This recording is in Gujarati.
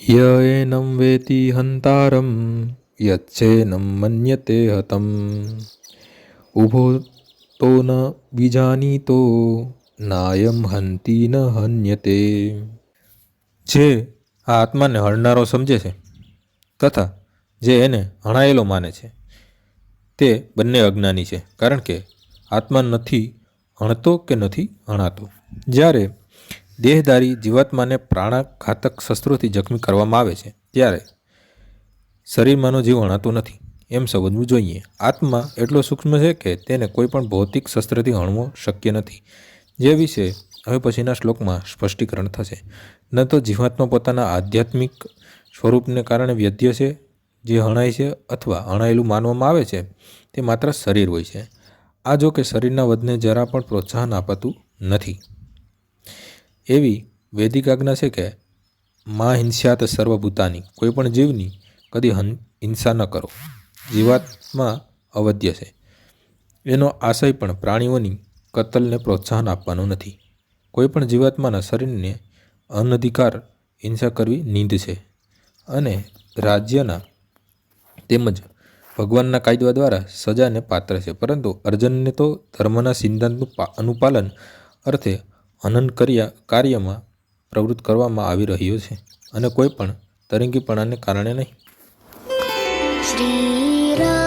ય એનમ વેતિ હંતારમ યચ્છેનમ મન્યતે હતમ ઊભો તો ન વિજાનીતો નાયમ હંતી ન હન્યતે જે આ આત્માને હણનારો સમજે છે, તથા જે એને હણાયેલો માને છે, તે બંને અજ્ઞાની છે, કારણ કે આત્મા નથી હણતો કે નથી હણાતો. જ્યારે દેહધારી જીવાત્માને પ્રાણાઘાતક શસ્ત્રોથી જખમી કરવામાં આવે છે, ત્યારે શરીરમાંનો જીવ હણાતું નથી. એમ સમજવું જોઈએ. આત્મા એટલો સૂક્ષ્મ છે કે તેને કોઈ પણ ભૌતિક શસ્ત્રથી હણવો શક્ય નથી, જે વિશે હવે પછીના શ્લોકમાં સ્પષ્ટીકરણ થશે. ન તો જીવાત્મા પોતાના આધ્યાત્મિક સ્વરૂપને કારણે વ્યધ્ય છે, જે હણાય છે અથવા હણાયેલું માનવામાં આવે છે, તે માત્ર શરીર હોય છે. આ જો કે શરીરના વધને જરા પણ પ્રોત્સાહન અપાતું નથી. એવી વૈદિક આજ્ઞા છે કે મા હિંસ્યાત સર્વભૂતાની કોઈપણ જીવની કદી હિંસા ન કરો. જીવાત્મા અવધ્ય છે. એનો આશય પણ પ્રાણીઓની કતલને પ્રોત્સાહન આપવાનો નથી. કોઈપણ જીવાત્માના શરીરને અનધિકાર હિંસા કરવી નીંદ છે અને રાજ્યના તેમજ ભગવાનના કાયદા દ્વારા સજાને પાત્ર છે. પરંતુ અર્જુનને તો ધર્મના સિદ્ધાંતનું અનુપાલન અર્થે હનન કર્યા કાર્યમાં પ્રવૃત્ત કરવામાં આવી રહ્યો છે અને કોઈ પણ તરંગીપણાને કારણે નહીં. श्री